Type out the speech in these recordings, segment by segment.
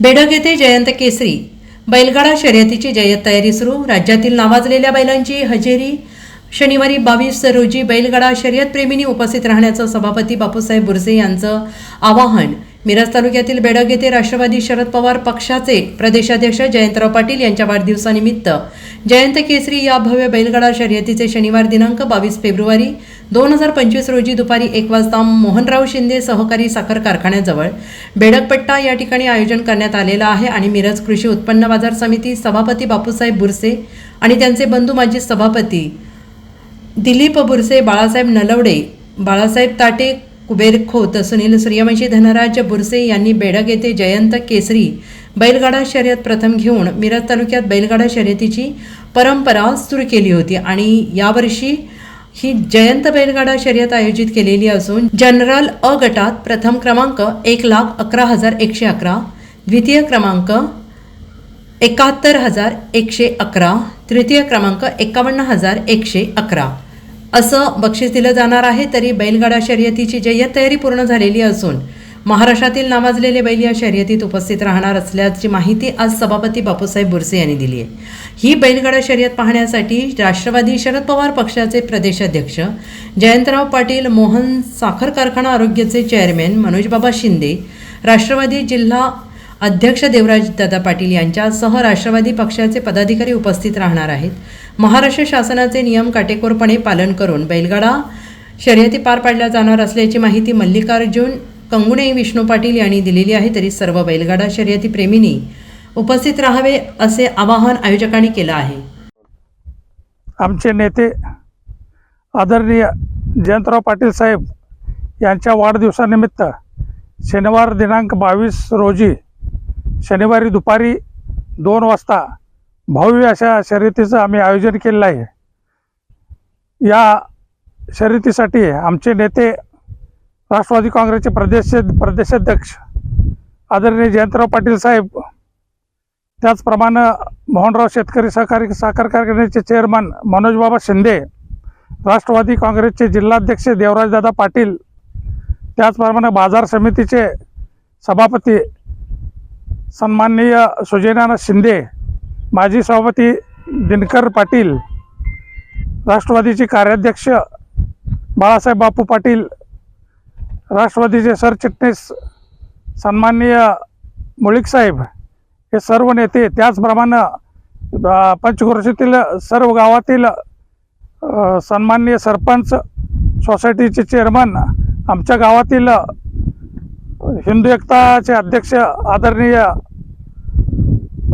बेडग येथे जयंत केसरी. बैलगाडा शर्यतीची जय्यत तयारी सुरू. राज्यातील नावाजलेल्या बैलांची हजेरी. शनिवारी बावीस रोजी बैलगाडा शर्यतप्रेमींनी उपस्थित राहण्याचं सभापती बापूसाहेब बुरसे यांचं आवाहन. मिरज तालुक्यातील बेडग येथे राष्ट्रवादी शरद पवार पक्षाचे प्रदेशाध्यक्ष जयंतराव पाटील यांच्या वाढदिवसानिमित्त. जयंत केसरी या भव्य बैलगाडा शर्यतीचे शनिवार दिनांक बावीस फेब्रुवारी दोन हजार पंचवीस रोजी दुपारी एक वाजता मोहनराव शिंदे सहकारी साखर कारखान्याजवळ बेडगपट्टा या ठिकाणी आयोजन करण्यात आलेलं आहे आणि मिरज कृषी उत्पन्न बाजार समिती सभापती बापूसाहेब बुरसे आणि त्यांचे बंधू माजी सभापती दिलीप बुरसे बाळासाहेब नलवडे बाळासाहेब ताटे कुबेर खोत सुनील सूर्यवंशी धनराज बुरसे यांनी बेडग येथे जयंत केसरी बैलगाडा शर्यत प्रथम घेऊन मिरज तालुक्यात बैलगाडा शर्यतीची परंपरा सुरू केली होती. आणि यावर्षी ही जयंत बैलगाडा शर्यत आयोजित केलेली असून जनरल अ गटात प्रथम क्रमांक एक लाख अकरा हजार एकशे अकरा द्वितीय क्रमांक एकाहत्तर हजार एकशे अकरा तृतीय क्रमांक एकावन्न हजार एकशे अकरा. असं बक्षीस दिलं जाणार आहे तरी बैलगाडा शर्यतीची जय्यत तयारी पूर्ण झालेली असून महाराष्ट्रातील नावाजलेले बैल या शर्यतीत उपस्थित राहणार असल्याची माहिती आज सभापती बापूसाहेब बुरसे यांनी दिली आहे. ही बैलगाडा शर्यत पाहण्यासाठी राष्ट्रवादी शरद पवार पक्षाचे प्रदेशाध्यक्ष जयंतराव पाटील मोहन साखर कारखाना आरोग्याचे चेअरमॅन मनोजबाबा शिंदे राष्ट्रवादी जिल्हा अध्यक्ष देवराज दादा पाटील यांच्यासह राष्ट्रवादी पक्षाचे पदाधिकारी उपस्थित राहणार आहेत. महाराष्ट्र शासनाचे नियम काटेकोरपणे पालन करून बैलगाडा शर्यती पार पाडल्या जाणार असल्याची माहिती मल्लिकार्जुन कंगुणे विष्णू पाटील यांनी दिलेली आहे तरी सर्व बैलगाडा शर्यती प्रेमींनी उपस्थित राहावे असे आवाहन आयोजकांनी केलं आहे. आमचे नेते आदरणीय जयंतराव पाटील साहेब यांच्या वाढदिवसानिमित्त शनिवार दिनांक बावीस रोजी शनिवारी दुपारी दोन वाजता भव्य अशा शर्यतीचं आम्ही आयोजन केलेलं आहे. या शर्यतीसाठी आमचे नेते राष्ट्रवादी काँग्रेसचे प्रदेश प्रदेशाध्यक्ष आदरणीय जयंतराव पाटील साहेब त्याचप्रमाणे मोहनराव शेतकरी सहकारी साखर कारखान्याचे चेअरमन मनोजबाबा शिंदे राष्ट्रवादी काँग्रेसचे जिल्हाध्यक्ष देवराजदादा पाटील त्याचप्रमाणे बाजार समितीचे सभापती सन्माननीय सुजयनाना शिंदे माजी सभापती दिनकर पाटील राष्ट्रवादीचे कार्याध्यक्ष बाळासाहेब बापू पाटील राष्ट्रवादीचे सरचिटणीस सन्माननीय मुळीक साहेब हे सर्व नेते त्याचप्रमाणे पंचक्रोशीतील सर्व गावातील सन्माननीय सरपंच सोसायटीचे चेअरमन आमच्या गावातील हिंदू एकताचे अध्यक्ष आदरणीय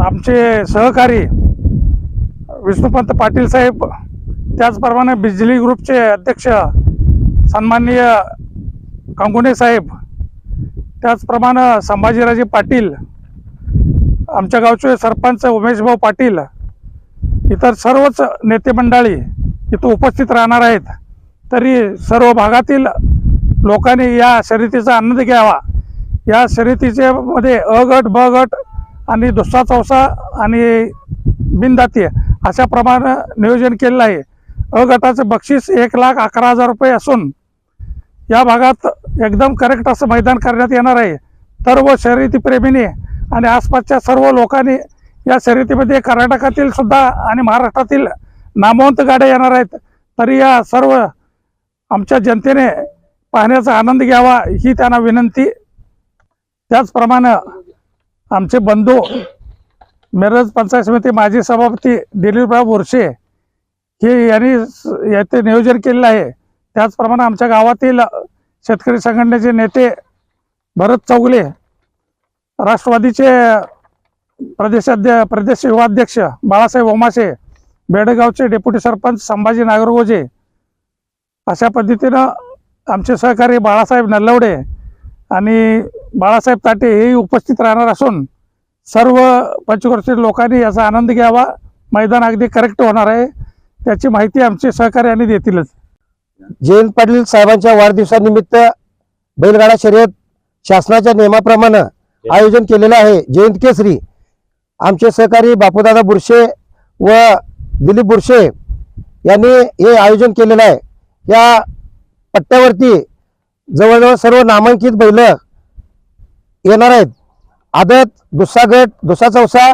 आमचे सहकारी विष्णुपंत पाटील साहेब त्याचप्रमाणे बिजली ग्रुपचे अध्यक्ष सन्माननीय कांगुणे साहेब त्याचप्रमाणे संभाजीराजे पाटील आमच्या गावचे सरपंच उमेशभाऊ पाटील इतर सर्वच नेते मंडळी इथं उपस्थित राहणार आहेत. तरी सर्व भागातील लोकांनी या शर्यतीचा आनंद घ्यावा. या शर्यतीचे मध्ये अ गट ब गट आणि दुसरा चौसा आणि बिनदाती अशा प्रमाणे नियोजन केलेलं आहे. अ गटाचं बक्षीस एक लाख अकरा हजार रुपये असून या भागात एकदम करेक्ट असं मैदान करण्यात येणार आहे. सर्व शर्यतीप्रेमींनी आणि आसपासच्या सर्व लोकांनी या शर्यतीमध्ये कर्नाटकातील सुद्धा आणि महाराष्ट्रातील नामवंत गाड्या येणार आहेत. तरी या सर्व आमच्या जनतेने पाहण्याचा आनंद घ्यावा ही त्यांना विनंती. त्याचप्रमाणे आमचे बंधू मिरज पंचायत समिती माजी सभापती दिलीपराव बोरसे हे यांनी येथे याचे नियोजन केलेलं आहे. त्याचप्रमाणे आमच्या गावातील शेतकरी संघटनेचे नेते भरत चौगले राष्ट्रवादीचे प्रदेशाध्य प्रदेश युवाध्यक्ष बाळासाहेब ओमासे बेडगावचे डेप्युटी सरपंच संभाजी नागरगोजे अशा पद्धतीनं आमचे सहकारी बाळासाहेब नल्लवडे आणि बाळासाहेब ताटे हेही उपस्थित राहणार असून सर्व पंचक्रोशीतील लोकांनी याचा आनंद घ्यावा. मैदान अगदी करेक्ट होणार आहे. त्याची माहिती आमचे सहकारी आणि देतीलच. जयंत पाटील साहेबांच्या वाढदिवसानिमित्त बैलगाडा शर्यत शासनाच्या नियमाप्रमाणे आयोजन केलेलं आहे. जयंत केसरी आमचे सहकारी बापूदादा बुरशे व दिलीप बुरशे यांनी हे आयोजन केलेलं आहे. या पट्ट्यावरती जवळजवळ सर्व नामांकित बैल येणार आहेत. आदत दुसरा गट दुसरा चौसा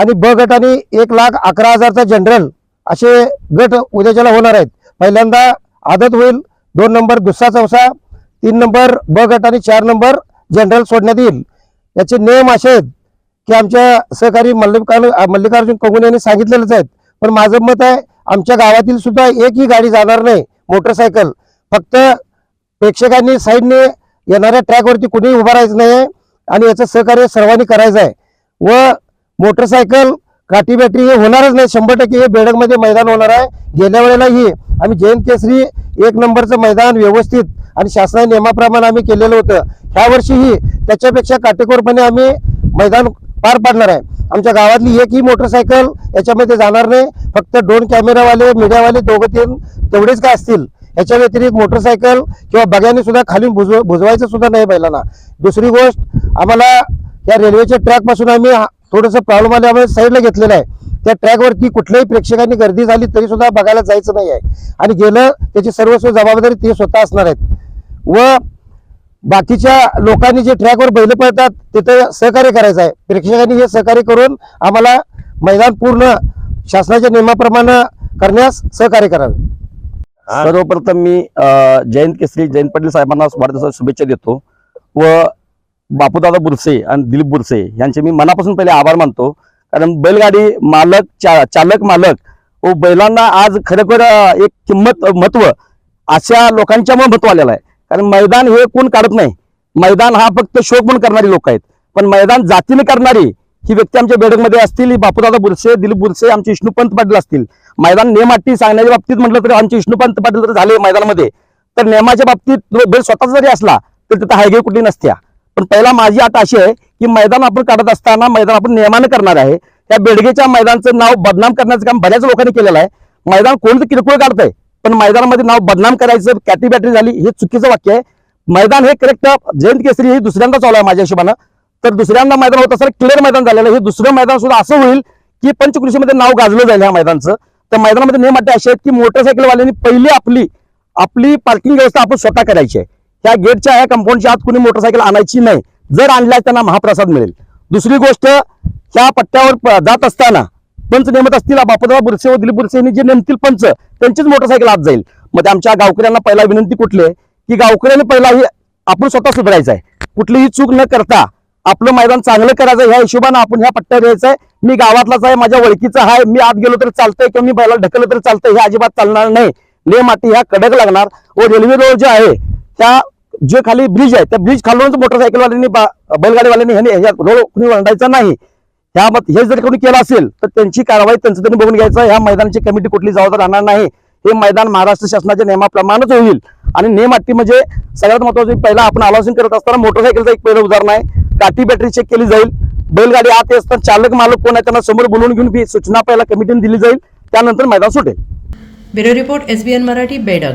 आणि ब गट आणि एक लाख अकरा हजारचा जनरल असे गट उद्याच्याला होणार आहेत. पहिल्यांदा आदत होईल दोन नंबर दुसरा चौसा तीन नंबर ब गट आणि चार नंबर जनरल सोडण्यात येईल. याचे नियम असे आहेत की आमच्या सहकारी मल्लिकार्जुन मल्लिकार्जुन कंगुने यांनी सांगितलेलंच आहेत. पण माझं मत आहे आमच्या गावातील सुद्धा एकही गाडी जाणार नाही मोटरसायकल फक्त प्रेक्षकांनी साईडने येणाऱ्या ट्रॅकवरती कुणीही उभं राहायचं नाही आहे आणि याचं सहकार्य सर्वांनी करायचं आहे. व मोटरसायकल गाठी बॅटरी हे होणारच नाही. शंभर टक्के हे बेडकमध्ये मैदान होणार आहे. गेल्या वेळेलाही आम्ही जयंत केसरी एक नंबरचं मैदान व्यवस्थित आणि शासनाच्या नियमाप्रमाणे आम्ही केलेलं होतं. ह्या वर्षीही त्याच्यापेक्षा काटेकोरपणे आम्ही मैदान पार पाडणार आहे. आमच्या गावातली एकही मोटरसायकल याच्यामध्ये जाणार नाही. फक्त दोन कॅमेरावाले मीडियावाले दोघं तीन तेवढेच काय असतील? याच्या व्यतिरिक्त मोटरसायकल किंवा बग्याने सुद्धा खाली भुजव भुजवायचं सुद्धा नाही बैलांना. दुसरी गोष्ट आम्हाला या रेल्वेच्या ट्रॅकपासून आम्ही हा- थोडंसं प्रॉब्लेम आल्यामुळे साईडला घेतलेलं आहे. त्या ट्रॅकवरती कुठल्याही प्रेक्षकांनी गर्दी झाली तरी सुद्धा बघायला जायचं नाही आहे आणि गेलं त्याची सर्वस्व जबाबदारी ते स्वतः असणार आहेत. व बाकीच्या लोकांनी जे ट्रॅकवर बैल पळतात तिथं सहकार्य करायचं आहे. प्रेक्षकांनी हे सहकार्य करून आम्हाला मैदान पूर्ण शासनाच्या नियमाप्रमाणे करण्यास सहकार्य करावे. सर्वप्रथम मी जयंत केसरी जयंत पाटील साहेबांना वाढदिवसाच्या शुभेच्छा देतो. व बापूदादा बुरसे आणि दिलीप बुरसे यांचे मी मनापासून पहिले आभार मानतो. कारण बैलगाडी मालक चा, चालक मालक व बैलांना आज खरोखर एक किंमत महत्त्व महत्त्व अशा लोकांच्यामुळे महत्त्व आलेलं आहे. कारण मैदान हे कोण काढत नाही. मैदान हा फक्त शोक म्हणून करणारी लोक आहेत. पण मैदान जातीने करणारी ही व्यक्ती आमच्या बेडकमध्ये असतील ही बापूदादा बुरसे दिलीप बुरसे आमचे विष्णुपंत पाटील असतील. मैदान नेमाटी सांगण्याच्या बाबतीत म्हटलं तरी आमचे विष्णुपंत पाटील तर झाले मैदानामध्ये तर नेमाच्या बाबतीत जो बैल स्वतःचा जरी असला तर तिथं हायगे कुठली नसत्या. पण पहिला माझी अट अशी आहे की मैदान आपण काढत असताना मैदान आपण नियमानं करणार आहे. त्या बेडगेच्या मैदानचं नाव बदनाम करण्याचं काम बऱ्याच लोकांनी केलेलं आहे. मैदान कोणतं किरकोळ काढतंय पण मैदानामध्ये नाव बदनाम करायचं कॅटी बॅटरी झाली हे चुकीचं वाक्य आहे. मैदान हे करेक्ट जयंत केसरी हे दुसऱ्यांदा चालू आहे माझ्या हिशोबानं. तर दुसऱ्यांदा मैदान होत असताना क्लिअर मैदान झालेलं हे दुसरं मैदान सुद्धा असं होईल की पंचकृषीमध्ये नाव गाजलं जाईल ह्या मैदानचं. तर मैदानामध्ये नियम अटे असे आहेत की मोटरसायकलवाल्यांनी पहिली आपली आपली पार्किंग व्यवस्था आपण स्वतः करायची आहे. ह्या गेटच्या ह्या कंपाऊंडच्या आत कुणी मोटरसायकल आणायची नाही. जर आणल्या त्यांना महाप्रसाद मिळेल. दुसरी गोष्ट ह्या पट्ट्यावर प- जात असताना पंच नेमत असतील बापदराव बुरसे व दिलीप बुरसे यांनी जे नेमतील पंच त्यांचीच मोटरसायकल आत जाईल. मग आमच्या गावकऱ्यांना पहिला विनंती कुठली आहे? की गावकऱ्यांनी पहिला ही आपण स्वतः सुधारायचं आहे कुठलीही चूक न करता आपलं मैदान चांगलं करायचं ह्या हिशोबानं आपण ह्या पट्ट्यावर यायचं आहे मी गावातलाच आहे माझ्या ओळखीचा आहे. मी आत गेलो तरी चालतंय किंवा मी बैला ढकललं तरी चालतंय हे अजिबात चालणार नाही. नियम माती ह्या कडक लागणार. व रेल्वे रोड जे आहे त्या जे खाली ब्रिज आहे त्या ब्रिज खालूनच मोटरसायकलवाल्यांनी बैलगाडीवाल्यांनी ह्याने ह्या रोड कुणी वळायचा नाही. ह्या हे जर कोणी केलं असेल तर त्यांची कारवाई त्यांचं त्यांनी बघून घ्यायचं. ह्या मैदानाची कमिटी कुठली जबाबदार राहणार नाही. हे मैदान महाराष्ट्र शासनाच्या नियमाप्रमाणेच होईल. आणि नियम अटी म्हणजे सगळ्यात महत्वाचं पहिला आपण आलोचन करत असताना मोटरसायकलचं एक पहिलं उदाहरण आहे. काठी बॅटरी चेक केली जाईल. बैलगाडी आत येत असताना चालक मालक कोण आहे त्यांना समोर बोलवून घेऊन सूचना पहिला कमिटीने दिली जाईल. त्यानंतर मैदान सुटेल. ब्युरो रिपोर्ट एसबीएन मराठी बेडक.